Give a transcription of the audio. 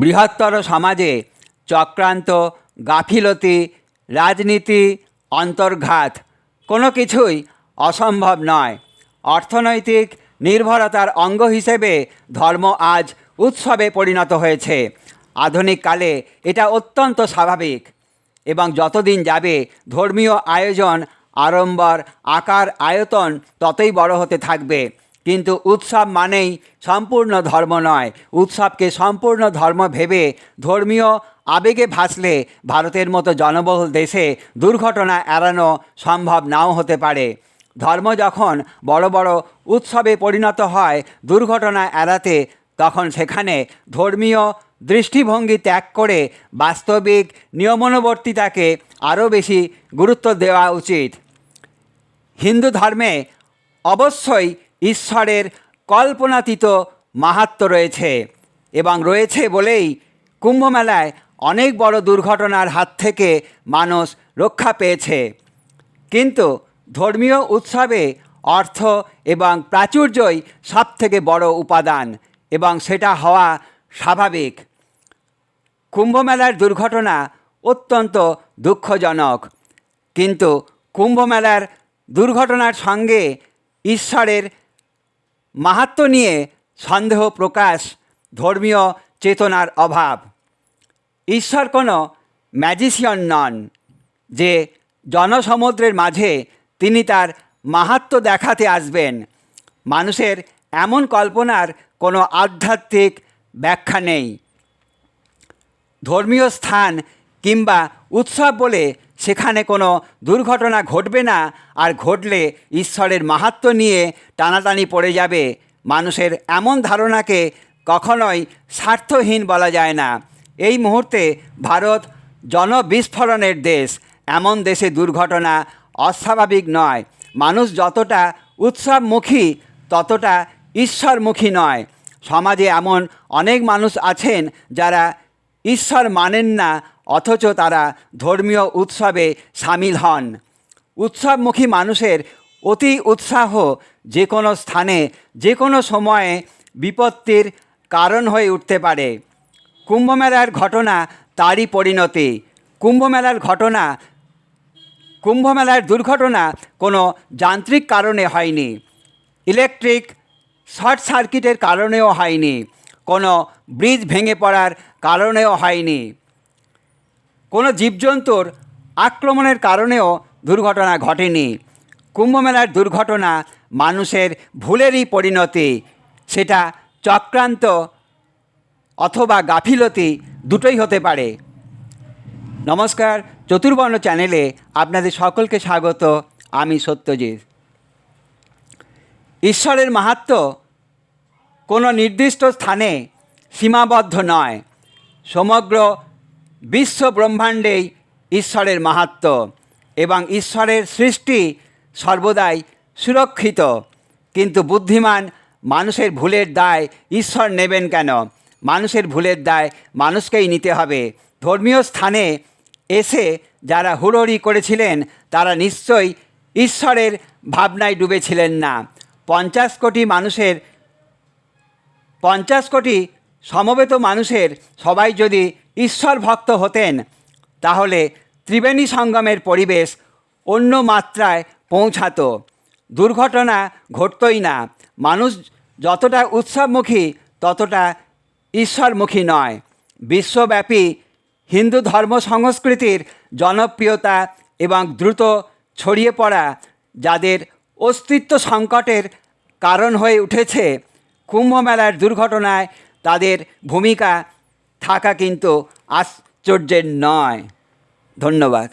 বৃহত্তর সমাজে চক্রান্ত, গাফিলতি, রাজনীতি, অন্তর্ঘাত কোনো কিছুই অসম্ভব নয়। অর্থনৈতিক নির্ভরতার অঙ্গ হিসেবে ধর্ম আজ উৎসবে পরিণত হয়েছে। আধুনিক কালে এটা অত্যন্ত স্বাভাবিক এবং যতদিন যাবে ধর্মীয় আয়োজন, আড়ম্বর, আকার, আয়তন ততই বড় হতে থাকবে। কিন্তু উৎসব মানেই সম্পূর্ণ ধর্ম নয়। উৎসবকে সম্পূর্ণ ধর্ম ভেবে ধর্মীয় আবেগে ভাসলে ভারতের মতো জনবহুল দেশে দুর্ঘটনা এড়ানো সম্ভব নাও হতে পারে। ধর্ম যখন বড় বড় উৎসবে পরিণত হয় দুর্ঘটনা এড়াতে, তখন সেখানে ধর্মীয় দৃষ্টিভঙ্গি ত্যাগ করে বাস্তবিক নিয়মানুবর্তিতাকে আরও বেশি গুরুত্ব দেওয়া উচিত। হিন্দু ধর্মে অবশ্যই ঈশ্বরের কল্পনাতীত মাহাত্ম রয়েছে এবং রয়েছে বলেই কুম্ভমেলায় অনেক বড় দুর্ঘটনার হাত থেকে মানুষ রক্ষা পেয়েছে। কিন্তু ধর্মীয় উৎসবে অর্থ এবং প্রাচুর্যই সবথেকে বড় উপাদান এবং সেটা হওয়া স্বাভাবিক। কুম্ভমেলার দুর্ঘটনা অত্যন্ত দুঃখজনক। কিন্তু কুম্ভমেলার দুর্ঘটনার সঙ্গে ঈশ্বরের মাহাত্ম নিয়ে সন্দেহ প্রকাশ ধর্মীয় চেতনার অভাব। ঈশ্বর কোনো ম্যাজিশিয়ান নন, যে জনসমুদ্রের মাঝে তিনি তার মাহাত্ম দেখাতে আসবেন। মানুষের এমন কল্পনার কোনো আধ্যাত্মিক ব্যাখ্যা নেই। ধর্মীয় স্থান কিংবা উৎসব বলে সেখানে কোনো দুর্ঘটনা ঘটবে না, আর ঘটলে ঈশ্বরের মাহাত্ম নিয়ে টানাটানি পড়ে যাবে। মানুষের এমন ধারণাকে কখনোই স্বার্থহীন বলা যায় না। এই মুহূর্তে ভারত জনবিস্ফোরণের দেশ। এমন দেশে দুর্ঘটনা অস্বাভাবিক নয়। মানুষ যতটা উৎসবমুখী, ততটা ঈশ্বরমুখী নয়। সমাজে এমন অনেক মানুষ আছেন যারা ঈশ্বর মানেন না অথচ তারা ধর্মীয় উৎসবে সামিল হন। উৎসবমুখী মানুষের অতি উৎসাহ যে কোনো স্থানে যে কোনো সময়ে বিপত্তির কারণ হয়ে উঠতে পারে। কুম্ভমেলার ঘটনা তারই পরিণতি। কুম্ভমেলার ঘটনা, কুম্ভমেলার দুর্ঘটনা কোনো যান্ত্রিক কারণে হয়নি। ইলেকট্রিক শর্ট সার্কিটের কারণেও হয়নি। কোনো ব্রিজ ভেঙে পড়ার কারণেও হয়নি। কোনো জীবজন্তুর আক্রমণের কারণেও দুর্ঘটনা ঘটেনি। কুম্ভমেলার দুর্ঘটনা মানুষের ভুলেরই পরিণতি। সেটা চক্রান্ত অথবা গাফিলতি দুটোই হতে পারে। নমস্কার, চতুর্বর্ণ চ্যানেলে আপনাদের সকলকে স্বাগত। আমি সত্যজিৎ। ঈশ্বরের মাহাত্ম কোনো নির্দিষ্ট স্থানে সীমাবদ্ধ নয়। সমগ্র বিশ্ব ব্রহ্মাণ্ডেই ঈশ্বরের মাহাত্ম এবং ঈশ্বরের সৃষ্টি সর্বদাই সুরক্ষিত। কিন্তু বুদ্ধিমান মানুষের ভুলের দায় ঈশ্বর নেবেন কেন? মানুষের ভুলের দায় মানুষকেই নিতে হবে। ধর্মীয় স্থানে এসে যারা হুড়োড়ি করেছিলেন, তারা নিশ্চয়ই ঈশ্বরের ভাবনায় ডুবেছিলেন না। পঞ্চাশ কোটি মানুষের, পঞ্চাশ কোটি সমবেত মানুষের সবাই যদি ঈশ্বর ভক্ত হতেন, তাহলে ত্রিবেণী সঙ্গমের পরিবেশ অন্য মাত্রায় পৌঁছাতো। দুর্ঘটনা ঘটতই না, মানুষ যতটা উৎসবমুখী, ততটা ঈশ্বরমুখী নয়। বিশ্বব্যাপী হিন্দু ধর্ম সংস্কৃতির জনপ্রিয়তা এবং দ্রুত ছড়িয়ে পড়া, যাদের অস্তিত্ব সংকটের কারণ হয়ে উঠেছে কুম্ভমেলার দুর্ঘটনায় তাদের ভূমিকা থাকা কিন্তু আশ্চর্যের নয়। ধন্যবাদ।